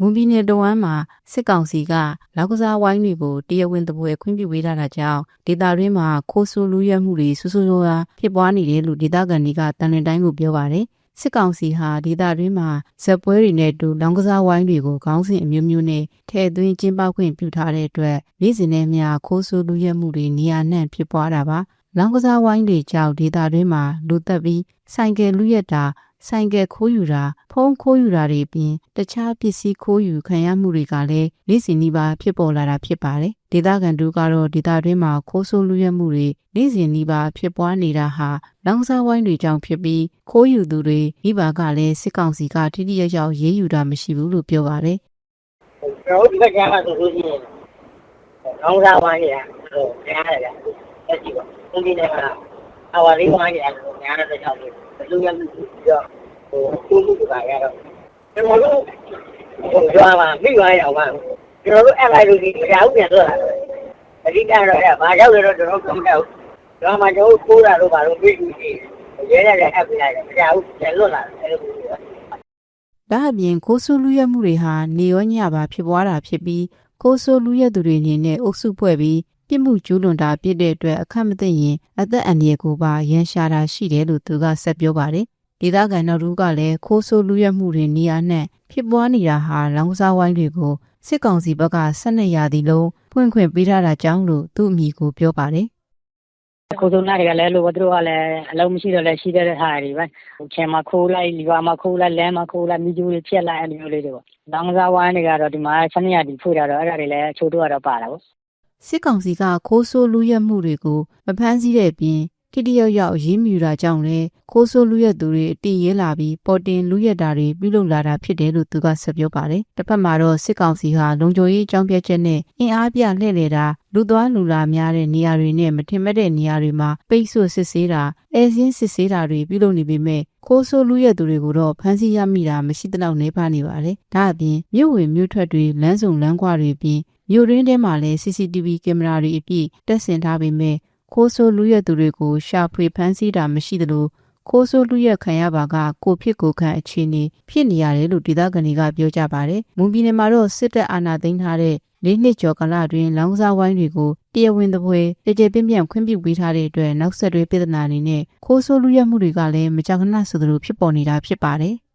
မွန်ပြည်နယ်တဝမ်းမှာစစ်ကောင်စီကလောက်ကစားဝိုင်းတွေကိုတရားဝင်သပွဲခွင့်ပြုပေးထားတာကြောင့်ဒေသတွင်းမှာခိုးဆိုးလူရဲမှုတွေဆူဆူရွာဖြစ်ပွားနေတယ်လို့ဒေသခံတွေကတန်လွင်တိုင်းကိုပြောပါတယ်စစ်ကောင်စီဟာဒေသတွင်းမှာဇက်ပွဲတွေနဲ့အတူလောင်ကစားဝိုင်းတွေကိုခေါင်းစဉ်အမျိုးမျိုးနဲ့ထည့်သွင်းကျင်းပခွင့်ပြုထားတဲ့အတွက်နေ့စဉ်နဲ့မျှခိုးဆိုးလူရဲမှုတွေနေရာနှံ့ဖြစ်ပွားတာပါလောင်ကစားဝိုင်းတွေကြောင့်ဒေသတွင်းမှာလူသက်ပြီးဆိုင်ကယ်လူရက်တာ ဆိုင်ကယ်ခိုးယူတာဖုန်းခိုးယူတာတွေအပြင်တခြားပစ္စည်းခိုးယူခံရမှုတွေကလည်းနေ့စဉ်နှီးပါဖြစ်ပေါ်လာတာဖြစ်ပါတယ်။ဒေသခံတို့ကတော့ဒေသတွင်းမှာခိုးဆိုးလူရဲမှုတွေနေ့စဉ်နှီးပါဖြစ်ပွားနေတာဟာလောင်စာဝိုင်းတွေကြောင့်ဖြစ်ပြီးခိုးယူသူတွေမိဘကလည်းစစ်ကောင်စီကထိတိရရောက်ရေးယူတာမရှိဘူးလို့ပြောပါတယ်ကျွန်တော်တို့ဒီကကြားမှာဆိုလို့ရှိရင်ကောင်းစားဝိုင်းနေတာဟိုများတယ်ဗျအဲ့ဒီပေါ့ဒီနေ့က အဝါလေးဝိုင်းနေတာဆိုများတဲ့ကြောင့်လူရလူပြီးတော့ဟိုကိုလူကရတော့ကျွန်တော်တို့ဟိုရွာမှာမိဝိုင်းအောင်ပါကျွန်တော်တို့အဲ့လိုက်လို့ဒီကြားဦးပြန်တော့လာတယ်အဓိကတော့အဲ့ဘာရောက်လဲတော့ကျွန်တော်တို့မကြောက်ရွာမှာကျွန်တော်ကိုးတာတော့ဘာလို့ပြေးကြည့်ရှိရဲရဲလည်းအပ်ပြလိုက်တယ်မကြောက်ပြန်လွတ်လာတယ်အဲ့လို။ဒါအပြင်ခိုးဆိုးလူရဲမှုတွေဟာနေရောညပါဖြစ်ပွားတာဖြစ်ပြီး ခိုးဆိုးလူရဲသူတွေအနေနဲ့အုပ်စုဖွဲ့ပြီးပြစ်မှုကျူးလွန်တာပြစ်တဲ့အတွက်အခက်မသိရင်အသက်အန္တရာယ်ကိုပါရန်ရှာတာရှိတယ်လို့သူကဆက်ပြောပါတယ်။ဒေသခံတော်သူကလည်းခိုးဆိုးလူရဲမှုတွေနေရာနဲ့ဖြစ်ပွားနေတာဟာလောင်စာဝိုင်းတွေကိုစစ်ကောင်စီဘက်က12ရာသီလုံးဖွင့်ခွင့်ပေးထားတာကြောင့်လို့သူ့အမိကိုပြောပါတယ် ခိုးစုံနာတွေကလည်းလို့သူတို့ကလည်း အလုံးမရှိတော့လည်း ရှိတဲ့ဟာတွေပဲချင်မှာခိုးလိုက်လီပါမှာခိုးလိုက်လဲမှာခိုးလိုက်မိကျူးတွေဖြက်လိုက် အဲ့လိုမျိုးလေးတွေပေါ့ လောင်စားဝိုင်းတွေကတော့ ဒီမှာဆနရတီဖွေးတာတော့ အဲ့ဒါတွေလည်းအချို့တော့တော့ ပါတာပေါ့ စစ်ကောင်စီက ခိုးဆိုးလူရက်မှုတွေကို မဖမ်းဆီးတဲ့အပြင် တိတိယောက်ယောက်ရေးမြူတာကြောင့်လည်းခိုးဆိုးလူရက်သူတွေအတိရဲလာပြီးပေါ်တင်လူရက်တာတွေပြုလုပ်လာတာဖြစ်တယ်လို့သူကဆက်ပြောပါတယ်။တစ်ဖက်မှာတော့စစ်ကောင်စီဟာလုံခြုံရေးအကြောင်းပြချက်နဲ့အင်အားပြလှည့်လည်တာလူသွားလူလာများတဲ့နေရာတွေနဲ့မထင်မှတ်တဲ့နေရာတွေမှာပိတ်ဆို့စစ်ဆေးတာအဲစင်းစစ်ဆေးတာတွေပြုလုပ်နေပေမဲ့ခိုးဆိုးလူရက်သူတွေကိုတော့ဖမ်းဆီးရမိတာမရှိတဲ့လောက်နေပါနေပါတယ်။ဒါအပြင်မြို့ဝင်မြို့ထွက်တွေလမ်းစုံလမ်းကွာတွေအပြင်မြို့ရင်းထဲမှာလည်း CCTV ကင်မရာတွေအပြည့်တက်ဆင်ထားပေမဲ့ ခိုးဆိုးလူရက်သူတွေကိုရှာဖွေဖမ်းဆီးတာမရှိသလိုခိုးဆိုးလူရက်ခံရပါကကိုဖြစ်ကိုခံအခြေအနေဖြစ်နေရတယ်လို့ဒေသခံတွေကပြောကြပါတယ်။မွန်ပြည်နယ်မှာတော့စစ်တပ်အာဏာသိမ်းထားတဲ့လေးနှစ်ကျော်ကာလအတွင်းလောင်စာဝိုင်းတွေကိုတရားဝင်သပွဲတကြပြင်းပြန့်ခွင့်ပြုပေးထားတဲ့အတွက်နောက်ဆက်တွဲပြည်ထနာအနေနဲ့ခိုးဆိုးလူရက်မှုတွေကလည်းမကြာခဏဆိုသလိုဖြစ်ပေါ်နေတာဖြစ်ပါတယ်။